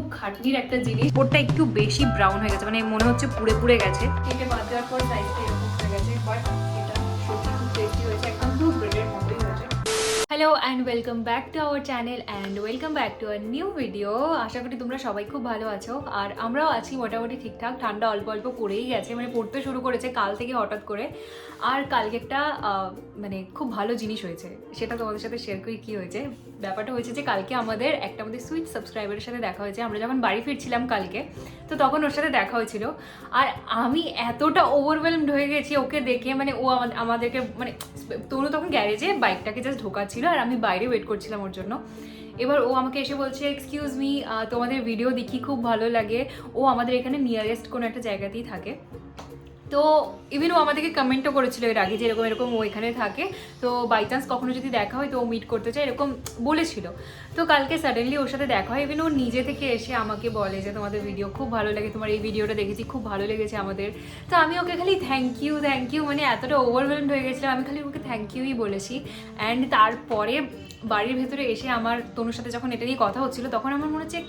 খুব খাটনির একটা জিনিস ওরটা একটু বেশি ব্রাউন হয়ে গেছে মানে মনে হচ্ছে পুড়ে পুড়ে গেছে। কেটে বাদ দেওয়ার পর সাইজটা এরকম হয়ে গেছে বাট এটা সত্যি খুব টেস্টি হয়েছে একদম পুরো ব্রেডের মতোই হয়েছে। Hello and welcome back to our channel and welcome back to our new video আশা করি তোমরা সবাই খুব ভালো আছো। আর আমরাও আছি মোটামুটি ঠিকঠাক ঠান্ডা অল্প অল্প পড়েই গেছে মানে পড়তে শুরু করেছে কাল থেকে হঠাৎ করে। আর কালকে একটা মানে খুব ভালো জিনিস হয়েছে। সেটা তোমাদের সাথে শেয়ার করি কি হয়েছে। ব্যাপারটা হয়েছে যে কালকে আমাদের একটা আমাদের সুইট সাবস্ক্রাইবারের সাথে দেখা হয়েছে। আমরা যখন বাড়ি ফিরছিলাম কালকে, তো তখন ওর সাথে দেখা হয়েছিল। আর আমি এতটা ওভারওয়েলমড হয়ে গেছি ওকে দেখে মানে ও আমাদেরকে মানে তনু তখন গ্যারেজে বাইকটাকে জাস্ট ঢোকাচ্ছিল আর আমি বাইরে ওয়েট করছিলাম ওর জন্য। এবার ও আমাকে এসে বলছে এক্সকিউজ মি তোমাদের ভিডিও দেখি, খুব ভালো লাগে। ও আমাদের এখানে নিয়ারেস্ট কোনো একটা জায়গাতেই থাকে। তো ইভেন ও আমাদেরকে কমেন্টও করেছিল এর আগে যে এরকম এরকম ও এখানে থাকে। তো বাই চান্স কখনো যদি দেখা হয়, তো ও মিট করতে চায়, এরকম বলেছিল। তো কালকে সাডেনলি ওর সাথে দেখা হয়। ইভেন ও নিজে থেকে এসে আমাকে বলে যে, তোমাদের ভিডিও খুব ভালো লাগে, তোমার এই ভিডিওটা দেখেছি, খুব ভালো লেগেছে আমাদের। তো আমি ওকে খালি থ্যাংক ইউ থ্যাংক ইউ মানে এতটা ওভারওয়েলমড হয়ে গেছিলাম। আমি খালি ওকে থ্যাংক ইউই বলেছি। অ্যান্ড তারপরে বাড়ির ভেতরে এসে আমার, তনুর সাথে যখন এটা নিয়ে কথা হচ্ছিল, তখন আমার মনে হচ্ছে,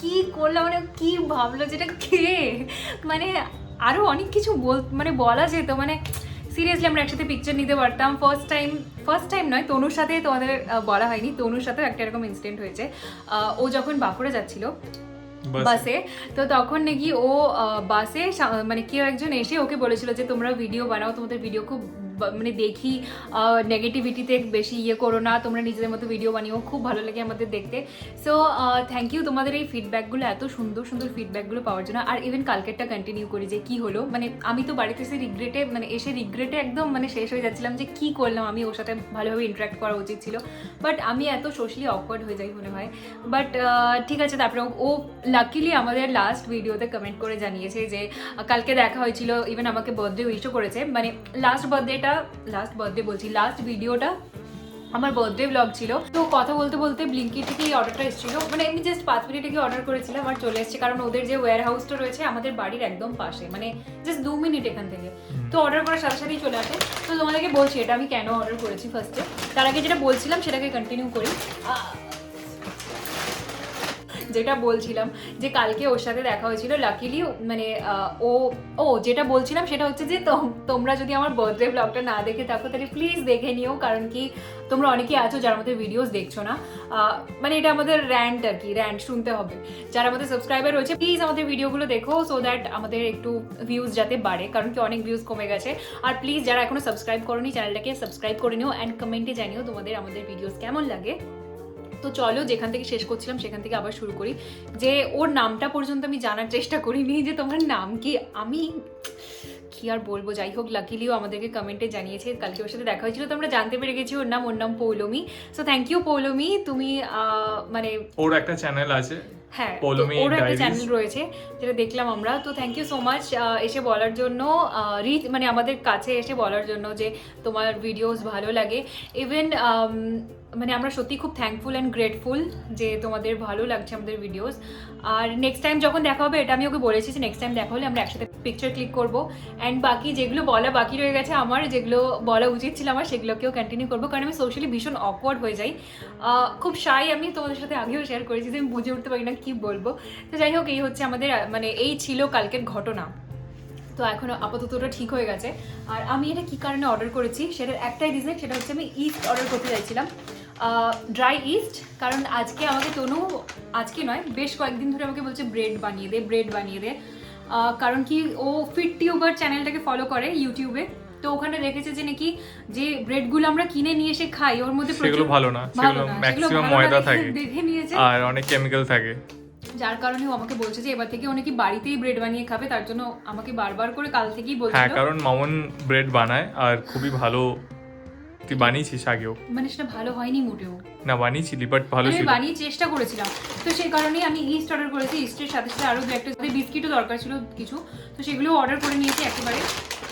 কি করলাম? মানে কি ভাবলো? যেটা কে? মানে আরও অনেক কিছু বল মানে বলা যেত মানে সিরিয়াসলি আমরা একসাথে পিকচার নিতে পারতাম। ফার্স্ট টাইম ফার্স্ট টাইম নয় তনুর সাথে তোমাদের বলা হয়নি। তনুর সাথেও একটা এরকম ইনসিডেন্ট হয়েছে। ও যখন বাঁকুড়া যাচ্ছিল বাসে তো তখন নাকি ও বাসে মানে কেউ একজন এসে ওকে বলেছিল যে তোমরা ভিডিও বানাও তোমাদের ভিডিও খুব মানে দেখি নেগেটিভিটিতে বেশি ইয়ে করো না, তোমরা নিজেদের মতো ভিডিও বানিও, খুব ভালো লাগে আমাদের দেখতে। সো থ্যাংক ইউ তোমাদের এই ফিডব্যাকগুলো এত সুন্দর সুন্দর ফিডব্যাকগুলো পাওয়ার জন্য। আর ইভেন কালকেরটা কন্টিনিউ করি যে কি হলো। মানে আমি তো বাড়িতে এসে রিগ্রেটে মানে এসে রিগ্রেটে একদম মানে শেষ হয়ে যাচ্ছিলাম যে কি করলাম, আমি ওর সাথে ভালোভাবে ইন্টারাক্ট করা উচিত ছিল। বাট আমি এত সোশ্যালি অকওয়ার্ড হয়ে যাই মনে হয়। বাট ঠিক আছে, তারপরে ও- ও লাকিলি আমাদের লাস্ট ভিডিওতে কমেন্ট করে জানিয়েছে যে, কালকে দেখা হয়েছিল ইভেন আমাকে বার্থডে উইশও করেছে। মানে লাস্ট বার্থডেটা লাস্ট বার্থডে বলছি লাস্ট ভিডিওটা আমার বার্থডে ব্লগ ছিল। তো কথা বলতে বলতে ব্লিঙ্কি থেকে এই অর্ডারটা এসেছিল। মানে আমি জাস্ট পাঁচ মিনিটে গিয়ে অর্ডার করেছিলাম আর চলে এসেছে। কারণ ওদের যে ওয়্যার হাউসটা রয়েছে আমাদের বাড়ির একদম পাশে। মানে জাস্ট দু মিনিট এখান থেকে। তো অর্ডার করার সাথে সাথেই চলে আসে। তো তোমাদেরকে বলছি এটা আমি কেন অর্ডার করেছি ফার্স্টে তার আগে যেটা বলছিলাম সেটাকে কন্টিনিউ করি। যেটা বলছিলাম যে কালকে ওর সাথে দেখা হয়েছিল লাকিলি মানে ও ও, যেটা বলছিলাম সেটা হচ্ছে যে তোম- তোমরা যদি আমার বার্থডে ব্লগটা না দেখে থাকো, তাহলে প্লিজ দেখে নিও, কারণ কি তোমরা অনেকেই আছো যারা আমাদের ভিডিওস দেখছ না। মানে এটা আমাদের র্যান্ট আর কি র্যান্ট শুনতে হবে। যারা আমাদের সাবস্ক্রাইবার রয়েছে প্লিজ আমাদের ভিডিওগুলো দেখো সো দ্যাট আমাদের একটু ভিউজ যাতে বাড়ে, কারণ কি অনেক ভিউজ কমে গেছে। আর প্লিজ যারা এখনও সাবস্ক্রাইব করোনি চ্যানেলটাকে সাবস্ক্রাইব করে নিও অ্যান্ড কমেন্টে জানিও তোমাদের আমাদের ভিডিওস কেমন লাগে। তো চলো যেখান থেকে শেষ করছিলাম সেখান থেকে আবার শুরু করি। যে ওর নামটা পর্যন্ত আমি জানার চেষ্টা করিনি যে তোমার নাম কি। আমি কি আর বলব? যাই হোক লাকিলিও আমাদেরকে কমেন্টে জানিয়েছে। কালকে ওর সাথে দেখা হয়েছিল, তো আমরা জানতে পেরে গেছি ওর নাম। ওর নাম Poulami. So thank you Poulami. তুমি মানে ওর একটা চ্যানেল আছে। হ্যাঁ ওর একটা চ্যানেল রয়েছে যেটা দেখলাম আমরা। তো থ্যাংক ইউ সো মাচ এসে বলার জন্য রিচ মানে আমাদের কাছে এসে বলার জন্য যে তোমার ভিডিওস ভালো লাগে। ইভেন মানে আমরা সত্যি খুব থ্যাঙ্কফুল অ্যান্ড গ্রেটফুল যে তোমাদের ভালো লাগছে আমাদের ভিডিওস আর নেক্সট টাইম যখন দেখা হবে এটা আমি ওকে বলেছি যে নেক্সট টাইম দেখা হলে আমরা একসাথে পিকচার ক্লিক করব। অ্যান্ড বাকি যেগুলো বলা বাকি রয়ে গেছে, আমার যেগুলো বলা উচিত ছিল, আমার সেগুলোকেও কন্টিনিউ করব। কারণ আমি সোশ্যালি ভীষণ অকওয়ার্ড হয়ে যাই। খুব শাই আমি তোমাদের সাথে আগেও শেয়ার করেছি যে আমি বুঝে উঠতে পারি না কী বলব। তো যাই হোক, এই হচ্ছে আমাদের মানে এই ছিল কালকের ঘটনা। তো এখন আপাতত ওটা ঠিক হয়ে গেছে। আর আমি এটা কী কারণে অর্ডার করেছি সেটার একটাই রিজন সেটা হচ্ছে আমি ইস্ট অর্ডার করতে চাইছিলাম। ড্রাই ইস্ট কারণ আজকে আমাকে তনু, আজকে নয়, বেশ কয়েকদিন ধরে আমাকে বলছে ব্রেড বানিয়ে দে ব্রেড বানিয়ে দে। কারণ কি ও ফিট টিউবার চ্যানেলটাকে ফলো করে ইউটিউবে তো ওখানে দেখেছে যে নাকি যে ব্রেডগুলো আমরা কিনে নিয়ে এসে খাই ওর মধ্যে সেগুলো ভালো না সেগুলো ম্যাক্সিমাম ময়দা থাকে। দেখে নিয়েছে। আর অনেক কেমিক্যাল থাকে। যার কারণে ও আমাকে বলছে যে এবার থেকে অনেকে বাড়িতেই ব্রেড বানিয়ে খাবে তার জন্য আমাকে বারবার করে কাল থেকেই হ্যাঁ কারণ মামন ব্রেড বানায় আর খুবই ভালো তুই বানিয়েছিস আগেও? মানে সেটা ভালো হয়নি মোটেও। না বানিয়েছিলি বাট ভালো ছিল। বানিয়ে চেষ্টা করেছিলাম। তো সেই কারণেই আমি ইস্ট অর্ডার করেছি ইস্টের সাথে সাথে আরও দু একটা সাথে বিস্কিটও দরকার ছিল কিছু তো সেগুলো অর্ডার করে নিয়েছি একেবারে।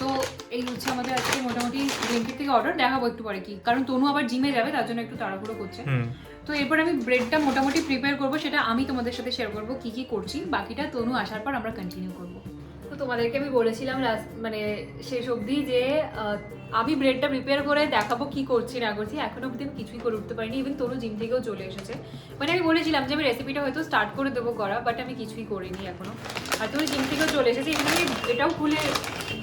তো এই হচ্ছে আমাদের আজকে মোটামুটি ব্লিঙ্কিট থেকে অর্ডার দেখাবো একটু পরে কি। কারণ তনু আবার জিমে যাবে তার জন্য একটু তাড়াহুড়ো করছে। হুম। তো এরপর আমি ব্রেডটা মোটামুটি প্রিপেয়ার করব সেটা আমি তোমাদের সাথে শেয়ার করব কি কি করছি বাকিটা তনু আসার পর আমরা কন্টিনিউ করব। তো তোমাদেরকে আমি বলেছিলাম মানে শেষ অবধি যে আমি ব্রেডটা প্রিপেয়ার করে দেখাবো কি করছি না করছি এখনও অবধি আমি কিছুই করে উঠতে পারিনি ইভেন তোরও জিম থেকেও চলে এসেছে। মানে আমি বলেছিলাম যে আমি রেসিপিটা হয়তো স্টার্ট করে দেবো করা বাট আমি কিছুই করিনি এখনও। আর তোর জিম থেকেও চলে এসেছে আমি এটাও খুলে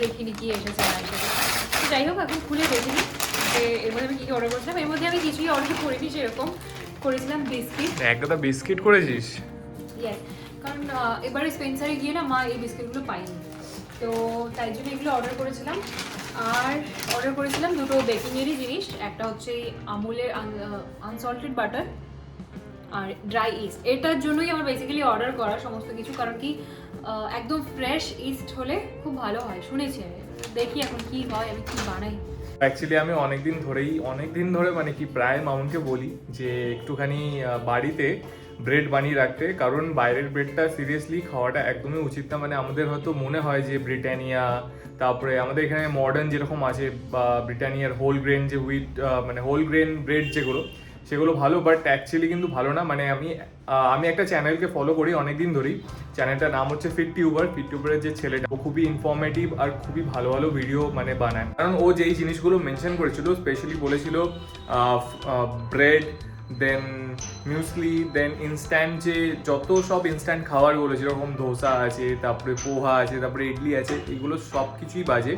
দেখিনি কি এসেছে না এসেছে। তো যাই হোক এখন খুলে দেখিনি যে এর মধ্যে আমি কী কী অর্ডার করেছিলাম। এর মধ্যে আমি কিছুই অর্ডার করিনি সেরকম করেছিলাম বিস্কিট। একটা বিস্কিট করেছিস? ইয়েস কারণ এবারে স্পেন্সারে গিয়ে না মা এই বিস্কিটগুলো পাইনি তো তাই জন্য এগুলো অর্ডার করেছিলাম। আর অর্ডার করেছিলাম দুটো বেকিংয়েরই জিনিস। একটা হচ্ছে আমুলের আনসল্টেড বাটার আর ড্রাই ইস্ট এটার জন্যই আমার বেসিক্যালি অর্ডার করা সমস্ত কিছু। কারণ কি একদম ফ্রেশ ইস্ট হলে খুব ভালো হয়। শুনেছি দেখি এখন কি হয়, আমি কি বানাই। অ্যাকচুয়ালি আমি অনেকদিন ধরেই অনেক দিন ধরে মানে কি প্রায় মামুনকে বলি যে, একটুখানি বাড়িতে ব্রেড বানিয়ে রাখতে, কারণ বাইরের ব্রেডটা সিরিয়াসলি খাওয়াটা একদমই উচিত না। মানে আমাদের হয়তো মনে হয় যে, ব্রিটানিয়া, তারপরে আমাদের এখানে মডার্ন যেরকম আছে, বা ব্রিটানিয়ার হোল গ্রেন যে হুইট মানে হোল গ্রেন ব্রেড যেগুলো সেগুলো ভালো বাট অ্যাকচুয়ালি কিন্তু ভালো না। মানে আমি আমি একটা চ্যানেলকে ফলো করি অনেক দিন ধরেই। চ্যানেলটার নাম হচ্ছে ফিট টিউবার ফিট টিউবারের যে ছেলেটা, ও খুবই ইনফর্মেটিভ আর খুবই ভালো ভালো ভিডিও মানে বানায়। কারণ ও যেই জিনিসগুলো মেনশন করেছিল স্পেশালি বলেছিল bread then muesli then instant যে যত সব ইনস্ট্যান্ট খাবারগুলো যেরকম ধোসা আছে, তারপরে পোহা আছে, তারপরে ইডলি আছে, এগুলো সব কিছুই বাজে।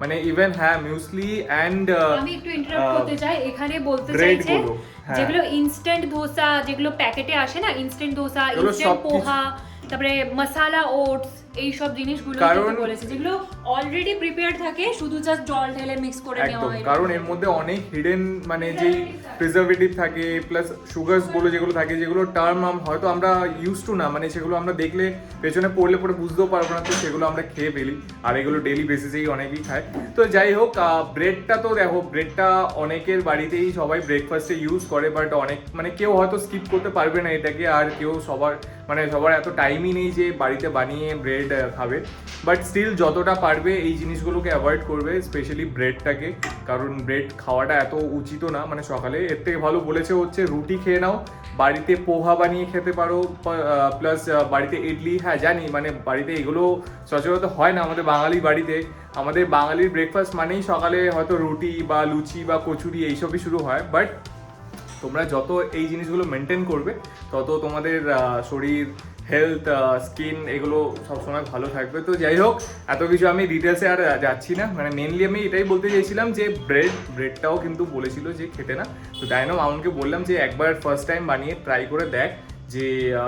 মানে ইভেন হ্যাঁ মিউসলি অ্যান্ড আমি একটু ইন্টারাপ্ট করতে চাই এখানে বলতে চাইছে হ্যাঁ। যেগুলো ইনস্ট্যান্ট ধোসা যেগুলো প্যাকেটে আসে না ইনস্ট্যান্ট ধোসা ইনস্ট্যান্ট পোহা তারপরে মশালা ওটস এই সব জিনিসগুলো বলেছে যেগুলো অলরেডি প্রিপেয়ার্ড থাকে শুধু জাস্ট জল ঢেলে মিক্স করে নেওয়া হয় কারণ এর মধ্যে অনেক হিডেন মানে যেই প্রিজারভেটিভ থাকে। প্লাস সুগারসগুলো যেগুলো থাকে যেগুলো টার্ম হয়তো আমরা ইউজ টু না মানে সেগুলো আমরা দেখলে পেছনে পড়লে পরে বুঝতেও পারব না তো সেগুলো আমরা খেয়ে ফেলি। আর এগুলো ডেলি বেসিসেই অনেকেই খায়। তো যাই হোক ব্রেডটা তো দেখো ব্রেডটা অনেকের বাড়িতেই সবাই ব্রেকফাস্টে ইউজ করে বাট অনেক মানে কেউ হয়তো স্কিপ করতে পারবে না এটাকে আর কেউ সবার মানে সবার এত টাইমই নেই যে বাড়িতে বানিয়ে ব্রেড খাবে। বাট স্টিল যতটা পারবে এই জিনিসগুলোকে অ্যাভয়েড করবে স্পেশালি ব্রেডটাকে কারণ ব্রেড খাওয়াটা এত উচিত না মানে সকালে। এর থেকে ভালো বলেছে হচ্ছে রুটি খেয়ে নাও, বাড়িতে পোহা বানিয়ে খেতে পারো প্লাস বাড়িতে ইডলি হ্যাঁ জানি মানে বাড়িতে এগুলো সচরাচর হয় না আমাদের বাঙালি বাড়িতে। আমাদের বাঙালির ব্রেকফাস্ট মানেই সকালে হয়তো রুটি বা লুচি বা কচুরি এইসবই শুরু হয়। বাট তোমরা যত এই জিনিসগুলো মেনটেন করবে, তত তোমাদের শরীর হেলথ স্কিন এগুলো সবসময় ভালো থাকবে। তো যাই হোক, এত কিছু আমি ডিটেলসে আর যাচ্ছি না। মানে মেনলি আমি এটাই বলতে চাইছিলাম যে ব্রেড ব্রেডটাও কিন্তু বলেছিল যে খেতে না। তো তাই না মামুনকে বললাম যে একবার ফার্স্ট টাইম বানিয়ে ট্রাই করে দেখ যে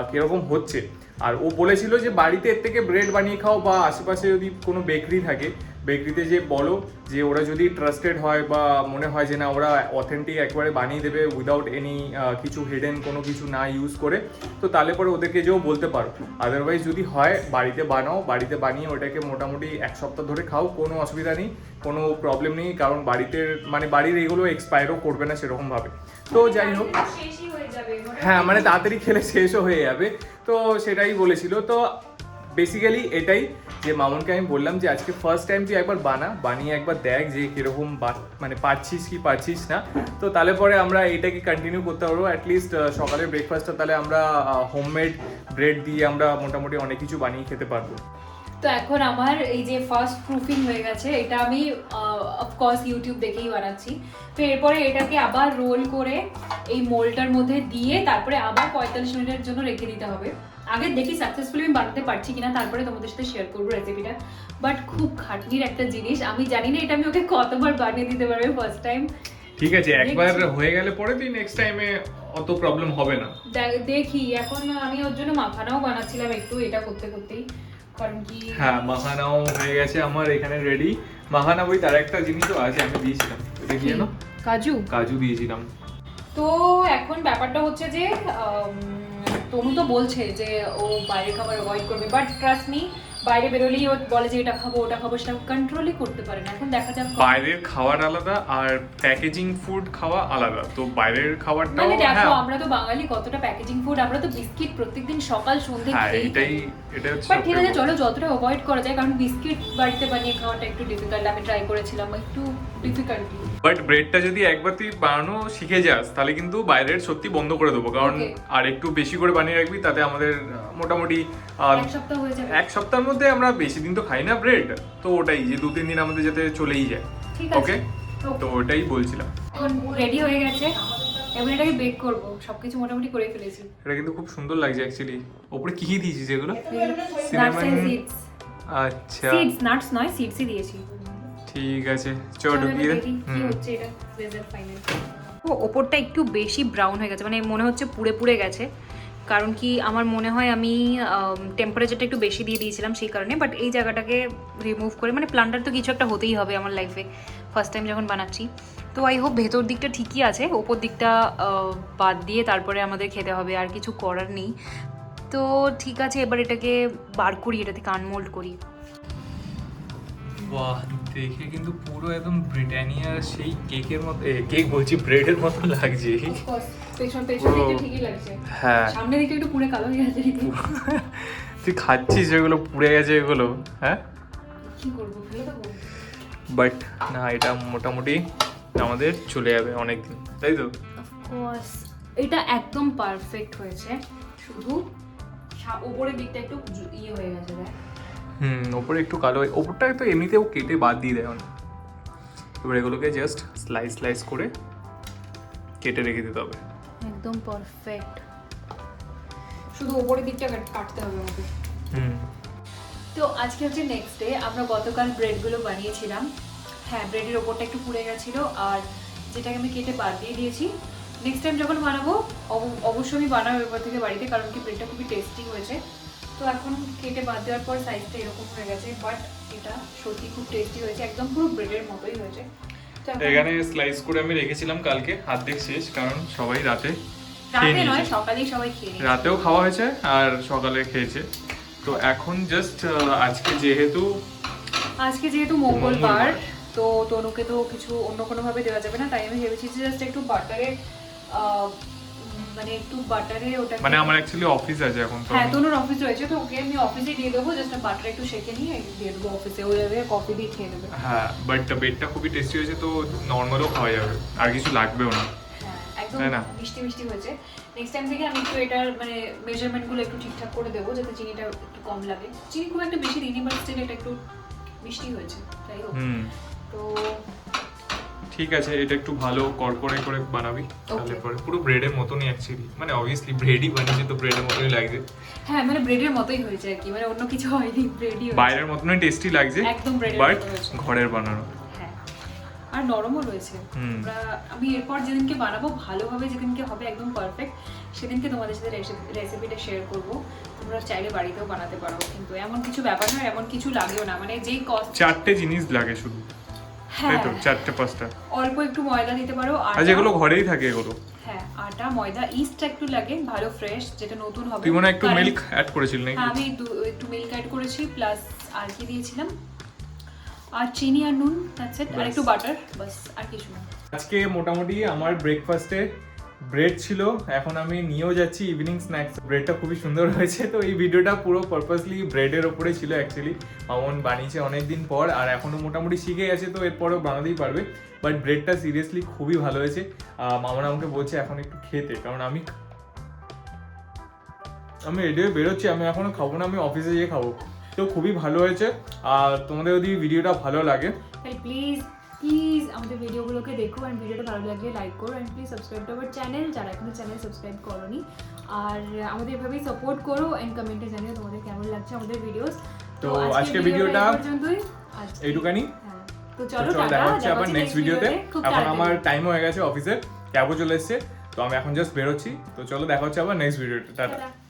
কীরকম হচ্ছে। আর ও বলেছিল যে বাড়িতে এর থেকে ব্রেড বানিয়ে খাও বা আশেপাশে যদি কোনো বেকারি থাকে বেকারিতে যে বলো যে ওরা যদি ট্রাস্টেড হয় বা মনে হয় যে না ওরা অথেন্টিক একবারে বানিয়ে দেবে উইদাউট এনি কিছু হিডেন কোনো কিছু না ইউজ করে তো তাহলে পরে ওদেরকে যেও বলতে পারো। আদারওয়াইজ যদি হয় বাড়িতে বানাও বাড়িতে বানিয়ে ওটাকে মোটামুটি এক সপ্তাহ ধরে খাও কোনো অসুবিধা নেই কোনো প্রবলেম নেই কারণ বাড়িতে মানে বাড়ির এগুলো এক্সপায়ারও করবে না সেরকমভাবে। তো যাই হোক। হ্যাঁ মানে তাড়াতাড়ি খেলে শেষও হয়ে যাবে। তো সেটাই বলেছিল। তো বেসিক্যালি এটাই যে মামুনকে আমি বললাম যে আজকে ফার্স্ট টাইম তুই একবার বানা, বানিয়ে একবার দেখ যে কীরকম মানে পারছিস কি পারছিস না। তো তাহলে পরে আমরা এটাকে কন্টিনিউ করতে পারব। অ্যাটলিস্ট সকালের ব্রেকফাস্টটা তাহলে আমরা হোমমেড ব্রেড দিয়ে আমরা মোটামুটি অনেক কিছু বানিয়ে খেতে পারব। তো এখন আমার এই যে ফার্স্ট প্রুফিং হয়ে গেছে এটা আমি অফকোর্স ইউটিউব দেখেই বানাচ্ছি। তো এরপরে এটাকে আবার রোল করে এই মোলটার মধ্যে দিয়ে তারপরে আবার পঁয়তাল্লিশ মিনিটের জন্য রেখে দিতে হবে। আগে দেখি সাকসেসফুলি আমি বানাতে পারছি কিনা তারপরে তোমাদের সাথে শেয়ার করব রেসিপিটা বাট খুব খাটনির একটা জিনিস আমি জানি না এটা আমি ওকে কতবার বানিয়ে দিতে পারবে ফার্স্ট টাইম ঠিক আছে একবার হয়ে গেলে পরে তুই নেক্সট টাইমে অত প্রবলেম হবে না। দেখি এখন আমি ওর জন্য মাখানাও বানাচ্ছিলাম একটু এটা করতে করতেই। কারণ কি হ্যাঁ মাহানাও হয়ে গেছে আমার এখানে রেডি মাহানা বই তার একটা জিনিসও আছে আমি দিয়েছিলাম। এটা কি? জানো কাজু? কাজু দিয়েছিলাম। তো এখন ব্যাপারটা হচ্ছে যে তনু তো বলছে যে ও বাইরে খাবার অ্যাভয়েড করবে বাট ট্রাস্ট মি বাইরে বেরোলেই ও বলে যে এটা খাব ওটা খাব সেটা কন্ট্রোলই করতে পারে না। এখন দেখা যাক বাইরের খাবার আলাদা আর প্যাকেজিং ফুড খাওয়া আলাদা। তো বাইরের খাবারটাও মানে দেখো হ্যাঁ। আমরা তো বাঙালি কতটা প্যাকেজিং ফুড আমরা তো বিস্কিট প্রত্যেকদিন সকাল সন্ধ্যে হ্যাঁ এটাই এটা হচ্ছে বাট ঠিক আছে চলো যতটা অ্যাভয়েড করা যায় কারণ বিস্কিট বাড়িতে বানিয়ে খাওয়াটা একটু ডিফিকাল্ট আমি ট্রাই করেছিলাম একটু ডিফিকাল্ট বাট ব্রেডটা যদি একবার তুই বানানো শিখে যাস তাহলে কিন্তু বাইরের সত্যি বন্ধ করে দেবো। কারণ. আর একটু বেশি করে বানিয়ে রাখবি তাতে আমাদের মোটামুটি এক সপ্তাহ হয়ে যাবে। এক সপ্তাহের মধ্যে আমরা বেশি দিন তো খাই না ব্রেড তো ওটাই যে দু তিন দিন আমাদের যাতে চলেই যায়। ওকে তো ওটাই বলছিলাম। এখন রেডি হয়ে গেছে। এবার এটাকে বেক করব। সবকিছু মোটামুটি করে ফেলেছি। এটা কিন্তু খুব সুন্দর লাগছে অ্যাকচুয়ালি ওপরে কি কি দিয়েছিস এগুলো? আচ্ছা। সিডস নাটস নয় সিডসই দিয়েছি। ঠিক আছে। চলো ঢুকিয়ে দে। কি হচ্ছে এটা রেজাল্ট ফাইনাল ও ওপরটা একটু বেশি ব্রাউন হয়ে গেছে মানে মনে হচ্ছে পুড়ে পুড়ে গেছে। কারণ কি আমার মনে হয় আমি টেম্পারেচারটা একটু বেশি দিয়ে দিয়েছিলাম সেই কারণে বাট এই জায়গাটাকে রিমুভ করে মানে প্লান্টার তো কিছু একটা হতেই হবে আমার লাইফে ফার্স্ট টাইম যখন বানাচ্ছি। তো আই হোপ ভেতর দিকটা ঠিকই আছে ওপর দিকটা বাদ দিয়ে তারপরে আমাদের খেতে হবে আর কিছু করার নেই। তো ঠিক আছে এবার এটাকে বার করি এটা থেকে আনমোল্ড করি। বাহ দেখে কিন্তু পুরো একদম ব্রিটানিয়া সেই কেকের মতো কেক বলছি ব্রেডের মতো লাগছে। পেছন পেছন দিকটা ঠিকই লাগছে। হ্যাঁ। সামনের দিকটা একটু পুরো কালো হয়ে গেছে তুই খাচ্ছিস এগুলো পুড়ে গেছে এগুলো হ্যাঁ? কি করব? বাট না এটা মোটামুটি আমাদের চলে যাবে অনেক দিন তাই তো? অফকোর্স এটা একদম পারফেক্ট হয়েছে। শুধু উপরের দিকটা একটু ইয়ে হয়ে গেছে দেখ। হুম ওপরে একটু কালো ওপরটা তো এমনিতেও কেটে বাদ দিয়ে দেয় অনেক। এবার এগুলোকে জাস্ট স্লাইস স্লাইস করে কেটে রেখে দিতে হবে। একদম পারফেক্ট শুধু উপরের দিকটা কাটতে হবে আমাকে হুম। তো আজকে হচ্ছে নেক্সট ডে আমরা গতকাল ব্রেডগুলো বানিয়েছিলাম। হ্যাঁ ব্রেডের ওপরটা একটু পুড়ে গেছিল আর যেটাকে আমি কেটে বাদ দিয়ে দিয়েছি। নেক্সট টাইম যখন বানাবো অব- অবশ্যই আমি বানাবো এবার থেকে বাড়িতে কারণ কি ব্রেডটা খুবই টেস্টি হয়েছে। তো এখন কেটে বাদ দেওয়ার পর সাইজটা এরকম হয়ে গেছে বাট এটা সত্যি খুব টেস্টি হয়েছে একদম পুরো ব্রেডের মতোই হয়েছে। এখন- স্লাইস করে আমি রেখেছিলাম কালকে অর্ধেক শেষ কারণ সবাই রাতে। রাতেও খাওয়া হয়েছে আর সকালে খেয়েছে তো এখন জাস্ট আজকে যেহেতু আজকে যেহেতু মঙ্গলবার। তো তনুকে তো কিছু অন্য কোনো ভাবে দেওয়া যাবে না তাই আমি ভেবেছি যে জাস্ট একটু বাটারে মানে একটু বাটারে ওটা মানে আমার অ্যাকচুয়ালি অফিস আছে এখন তো হ্যাঁ অফিস রয়েছে তো ওকে আমি অফিসে দিয়ে দেবো জাস্ট বাটার একটু সেকে নিয়ে দিয়ে দেবো অফিসে ও যাবে কফি দিয়ে খেয়ে নেবে। হ্যাঁ বাট বেডটা খুবই টেস্টি হয়েছে তো নর্মালও খাওয়া যাবে আর কিছু লাগবেও না। হ্যাঁ একদম? মিষ্টি মিষ্টি হয়েছে। নেক্সট টাইম থেকে আমি একটু এটার মানে মেজারমেন্টগুলো একটু ঠিকঠাক করে দেবো যাতে চিনিটা একটু কম লাগে। চিনি খুব একটা বেশি দিইনি বাট স্টিল এটা একটু মিষ্টি হয়েছে তাই হোক। হুম। তো ঠিক আছে এটা একটু ভালো কড়কড়ে করে বানাবি। তাহলে পরে পুরো ব্রেডের মতনই অ্যাকচুয়ালি মানে অবভিয়াসলি ব্রেডই বানিয়েছে তো ব্রেডের মতনই লাগছে। হ্যাঁ মানে ব্রেডের মতোই হয়েছে আর কি। মানে অন্য কিছু হয়নি ব্রেডই বাইরের মতনই টেস্টি লাগছে একদম এর বাট ঘরের বানানো। হ্যাঁ। আর নরমও রয়েছে। আমি এরপর যেদিনকে বানাবো ভালোভাবে যেদিনকে হবে একদম পারফেক্ট সেদিনকে তোমাদের সাথে রেসিপিটা শেয়ার করব। তোমরা চাইলে বাড়িতেও বানাতে পারো। কিন্তু এমন কিছু ব্যাপার নয় এমন কিছু লাগেও না। মানে যেই কস্ট চারটে জিনিস লাগে শুধু। তাই হ্যাঁ তো চারটে পাঁচটা। অল্প একটু ময়দা দিতে পারো আর যেগুলো ঘরেই থাকে এগুলো। হ্যাঁ আটা ময়দা ইস্টটা একটু লাগে ভালো ফ্রেশ যেটা নতুন হবে। তুই মনে একটু মিল্ক অ্যাড করেছিলি নাকি? হ্যাঁ আমি একটু মিল্ক অ্যাড করেছি প্লাস আর কি দিয়েছিলাম? আর চিনি আর নুন দ্যাটস ইট আর একটু বাটার বাস আর কিছু না। আজকে মোটামুটি আমার ব্রেকফাস্টে ব্রেড ছিল, এখন আমি নিয়েও যাচ্ছি ইভিনিং স্ন্যাক্স ব্রেডটা খুবই সুন্দর হয়েছে, তো এই ভিডিওটা পুরো পারপাসলি ব্রেডের ওপরে ছিল অ্যাকচুয়ালি মামন বানিয়েছে অনেক দিন পর, আর এখনও মোটামুটি শিখে গেছে, তো এরপরেও বানাতেই পারবে। বাট ব্রেডটা সিরিয়াসলি খুবই ভালো হয়েছে। মামন আমাকে বলছে এখন একটু খেতে, কারণ আমি আমি রেডি হয়ে বেরোচ্ছি, আমি এখনও খাব না, আমি অফিসে গিয়ে খাব। তো খুবই ভালো হয়েছে। আর তোমাদের যদি ভিডিওটা ভালো লাগে প্লিজ প্লিজ আমাদের ভিডিওগুলোকে দেখো অ্যান্ড ভিডিওটা ভালো লাগলে লাইক করো and please subscribe to our channel যারা এখনও চ্যানেল সাবস্ক্রাইব করোনি। আর আমাদের এভাবেই সাপোর্ট করো অ্যান্ড কমেন্টে জানিও তোমাদের কেমন লাগছে আমাদের ভিডিওস তো আজকের ভিডিওটা পর্যন্তই। এইটুকানি। হ্যাঁ। তো চলো দেখা হচ্ছে আবার নেক্সট ভিডিওতে এখন আমার টাইম হয়ে গেছে অফিসের ক্যাবও চলে এসেছে। তো আমি এখন জাস্ট বেরোচ্ছি। তো চলো দেখা হচ্ছে আবার নেক্সট ভিডিওতে টাটা। টাটা।